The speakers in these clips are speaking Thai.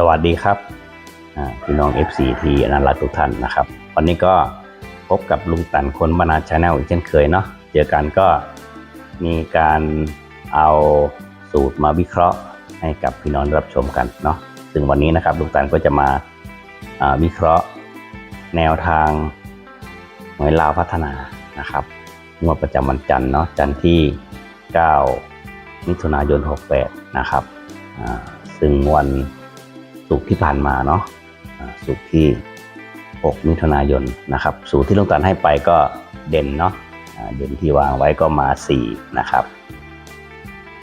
สวัสดีครับพี่น้อง FC ที่อนันต์รักทุกท่านนะครับ วันนี้ก็พบกับลุงตันคนบรรณาชาแนลอีกเช่นเคยเนาะเจอกันก็มีการเอาสูตรมาวิเคราะห์ให้กับพี่น้องรับชมกันเนาะซึ่งวันนี้นะครับลุงตันก็จะมาวิเคราะห์แนวทางหวยลาวพัฒนานะครับงวดประจำวันจันทร์เนาะจันทร์ที่ 9 มิถุนายน 68 นะครับซึ่งวัน สุกที่ผ่านมาเนาะสุกที่ 6 มิถุนายนนะครับ สูตรที่ลุงตันให้ไปก็เด่นเนาะเด่นที่วางไว้ก็มา 4 นะครับ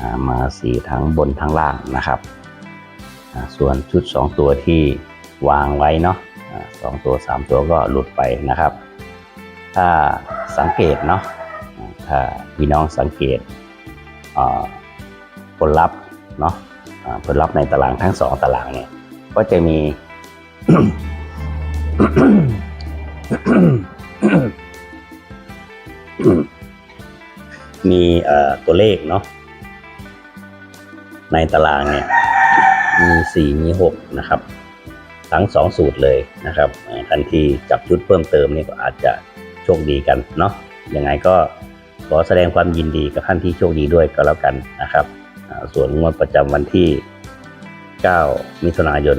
อ่ามา4ทั้งบนทั้งล่างนะครับ ส่วนชุด 2 ตัวที่วางไว้เนาะสองตัว 3 ตัวก็หลุดไปนะครับ ถ้าสังเกตเนาะถ้าพี่น้องสังเกตผลลัพธ์เนาะผลลัพธ์ในตารางทั้งสองตารางเนี่ย ก็จะมี มีตัวเลขเนาะในตารางเนี่ย มีสี่มีหกนะครับ ทั้งสองสูตรเลยนะครับทันทีจับชุดเพิ่มเติมนี่ก็อาจจะโชคดีกันเนาะยังไงก็ขอแสดงความยินดีกับท่านที่โชคดีด้วยก็แล้วกันนะครับ ส่วนงวดประจำวันที่ 9 มิถุนายน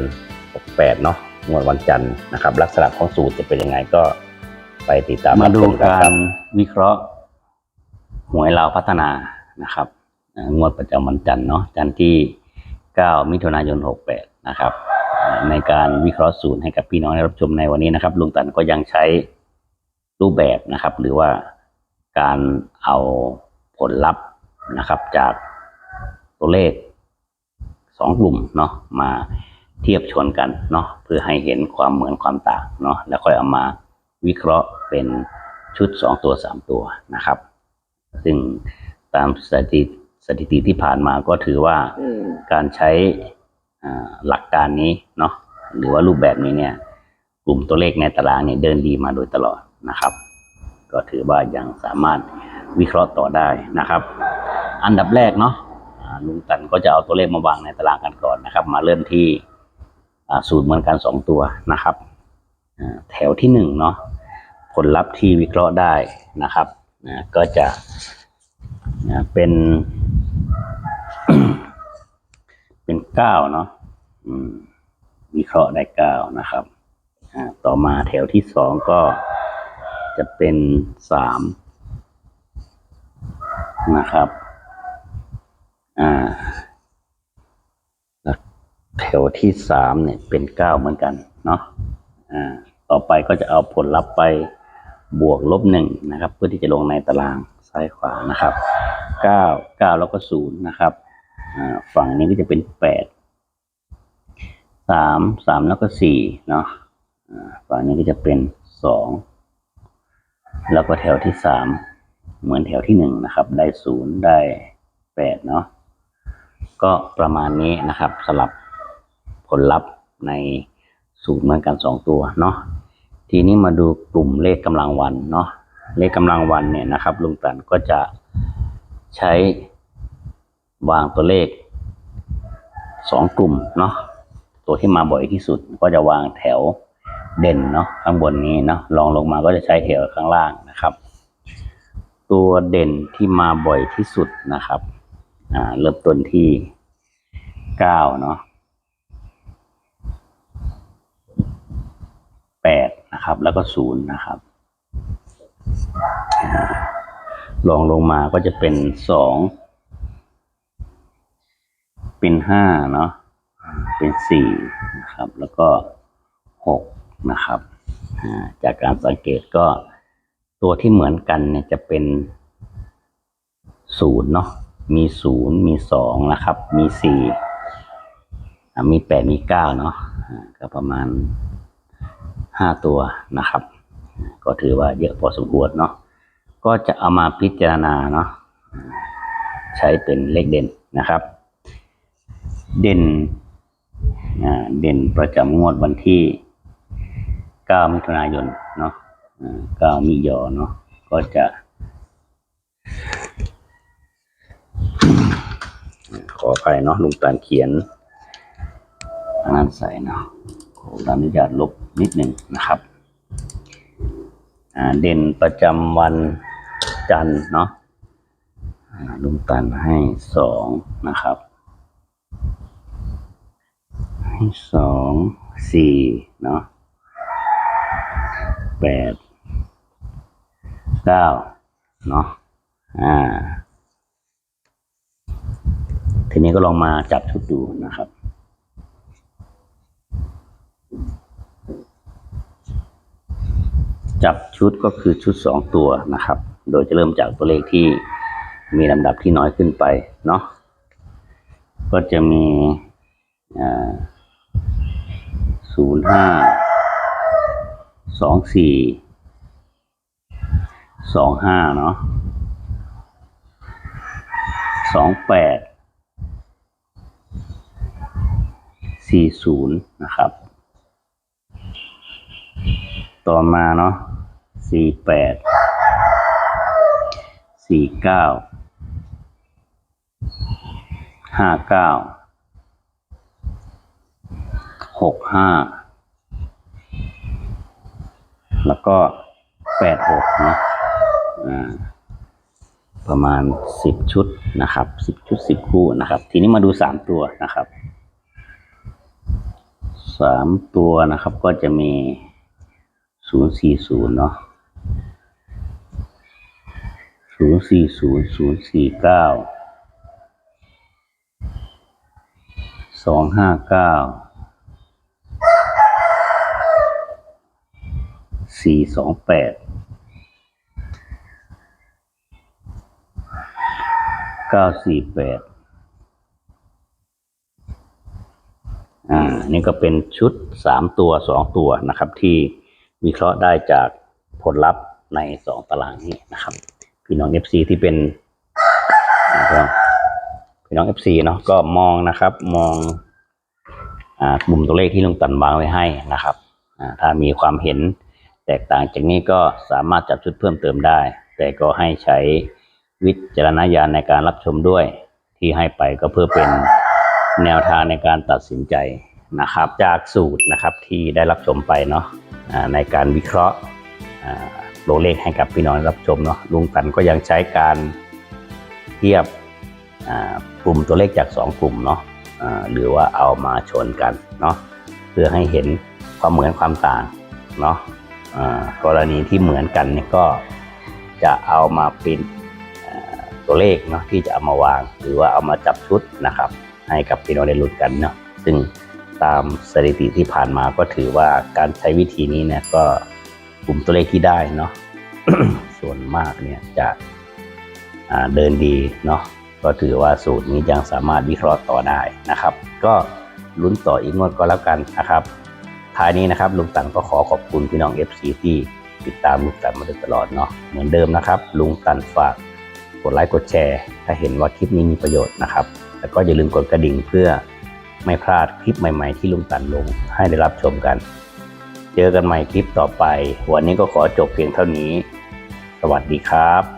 68 เนาะงวดวันจันทร์นะครับ ลักษณะของสูตรจะเป็นยังไงก็ไปติดตามมาดูการวิเคราะห์หวยลาวพัฒนานะครับงวดประจำวันจันทร์เนาะจันทร์ที่ 9 มิถุนายน 68 นะครับ ในการวิเคราะห์สูตรให้กับพี่น้องได้รับชมในวันนี้นะครับ ลุงตันก็ยังใช้รูปแบบนะครับ หรือว่าการเอาผลลัพธ์นะครับจากตัวเลข สองกลุ่มเนาะมาเทียบชนกันเนาะเพื่อให้เห็นความเหมือนความต่างเนาะแล้วค่อยเอามาวิเคราะห์เป็นชุดสองตัวสามตัวนะครับ ซึ่งตามสถิติสถิติที่ผ่านมาก็ถือว่าการใช้อ่าหลักการนี้เนาะหรือว่ารูปแบบนี้เนี่ย กลุ่มตัวเลขในตารางเนี่ยเดินดีมาโดยตลอดนะครับ ก็ถือว่ายังสามารถวิเคราะห์ต่อได้นะครับ อันดับแรกเนาะอ่า ลุงตันก็จะเอาตัวเลขมาวางในตารางกันก่อนนะครับ มาเริ่มที่สูตรเหมือนกันสองตัวนะครับแถวที่หนึ่งเนาะผลลัพธ์ที่วิเคราะห์ได้นะครับนะก็จะนะเป็นเป็นเก้าเนาะวิเคราะห์ได้เก้านะครับต่อมาแถวที่สองก็จะเป็นสามนะครับ อ่าแถวที่สามเนี่ยเป็นเก้าเหมือนกันเนาะอ่าต่อไปก็จะเอาผลลัพธ์ไปบวกลบหนึ่งนะครับ เพื่อที่จะลงในตารางซ้ายขวานะครับเก้าเก้าแล้วก็ศูนย์นะครับอ่าฝั่งนี้ก็จะเป็นแปดสามสามแล้วก็สี่เนาะอ่าฝั่งนี้ก็จะเป็นสองแล้วก็แถวที่สามเหมือนแถวที่หนึ่งนะครับ ได้ศูนย์ได้แปดเนาะ ก็ประมาณนี้นะครับสลับผลลัพธ์ในสูตรเหมือนกันสองตัวเนาะทีนี้มาดูกลุ่มเลขกำลังวันเนาะเลขกำลังวันเนี่ยนะครับลุงตันก็จะใช้วางตัวเลขสองกลุ่มเนาะตัวที่มาบ่อยที่สุดก็จะวางแถวเด่นเนาะข้างบนนี้เนาะลองลงมาก็จะใช้แถวข้างล่างนะครับ ตัวเด่นที่มาบ่อยที่สุดนะครับเริ่มต้นที่ เก้าเนาะแปดนะครับ แล้วก็ศูนย์นะครับลองลงมาก็จะเป็นสองเป็นห้าเนาะเป็นสี่นะครับ แล้วก็หกนะครับจากการสังเกตก็ตัวที่เหมือนกันเนี่ยจะเป็นศูนย์เนาะมีศูนย์มีสองนะครับ มีสี่ มีแปดมีเก้าเนาะก็ประมาณห้าตัวนะครับ ก็ถือว่าเยอะพอสมควรเนาะก็จะเอามาพิจารณาเนาะใช้เป็นเลขเด่นนะครับ เด่นเด่นประจำงวดวันที่ 9 มิถุนายนเนาะอ่า9มิยอเนาะก็จะ ขออภัยเนาะลุงตาเขียน อันนั้นใส่เนาะขออนุญาตลบนิดหนึ่งนะครับเด่นประจำวันจันทร์เนาะลุงตันให้สองนะครับ ให้สองสี่เนาะแปดเก้าเนาะอ่า ทีนี้ก็ลองมาจับชุดดูนะครับ จับชุดก็คือชุดสองตัวนะครับ โดยจะเริ่มจากตัวเลขที่มีลำดับที่น้อยขึ้นไปเนาะก็จะมีศูนย์ห้าสองสี่สองห้าเนาะสองแปดสี่ศูนย์นะครับ ต่อมาเนาะสี่แปดสี่เก้าห้าเก้าหกห้าแล้วก็แปดหกนะประมาณสิบชุดนะครับสิบชุดสิบคู่นะครับ ทีนี้มาดูสามตัวนะครับสามตัวนะครับก็จะมี ศูนย์สี่ศูนย์เนาะศูนย์สี่ศูนย์ศูนย์สี่เก้าสองห้าเก้าสี่สองแปดเก้าสี่แปดอ่า นี่ก็เป็นชุดสามตัวสองตัวนะครับที่ วิเคราะห์ได้จากผลลัพธ์ในสองตารางนี้นะครับ พี่น้อง FC ที่เป็นครับพี่น้อง FC เนาะก็มองนะครับ มองกลุ่มตัวเลขที่ลุงตันวางไว้ให้นะครับถ้ามีความเห็นแตกต่างจากนี้ก็สามารถจับชุดเพิ่มเติมได้ แต่ก็ให้ใช้วิจารณญาณในการรับชมด้วยที่ให้ไปก็เพื่อเป็นแนวทางในการตัดสินใจนะครับ จากสูตรนะครับที่ได้รับชมไปเนาะ ในการวิเคราะห์ตัวเลขให้กับพี่น้องรับชมเนาะลุงตันก็ยังใช้การเทียบกลุ่มตัวเลขจาก 2 กลุ่มเนาะหรือว่าเอามาชนกันเนาะเพื่อให้เห็นความเหมือนความต่างเนาะกรณีที่เหมือนกันเนี่ยก็จะเอามาเป็นตัวเลขเนาะที่จะเอามาวาง หรือว่าเอามาจับชุดนะครับ ให้กับพี่น้องได้ลุ้นกันเนาะซึ่ง ตามสถิติที่ผ่านมาก็ถือว่าการใช้วิธีนี้เนี่ยก็กลุ่มตัวเลขที่ได้เนาะส่วนมากเนี่ยจะเดินดีเนาะก็ถือว่าสูตรนี้ยังสามารถวิเคราะห์ต่อได้นะครับ ก็ลุ้นต่ออีกงวดก็แล้วกันนะครับท้ายนี้นะครับลุงตันก็ขอขอบคุณพี่น้อง FC ที่ติดตามลุงตันมาโดยตลอดเนาะเหมือนเดิมนะครับ ลุงตันฝากกดไลค์กดแชร์ ถ้าเห็นว่าคลิปนี้มีประโยชน์นะครับ แล้วก็อย่าลืมกดกระดิ่งเพื่อ ไม่พลาดคลิปใหม่ๆที่ลุงตันลงให้ได้รับชมกัน เจอกันใหม่คลิปต่อไป วันนี้ก็ขอจบเพียงเท่านี้ สวัสดีครับ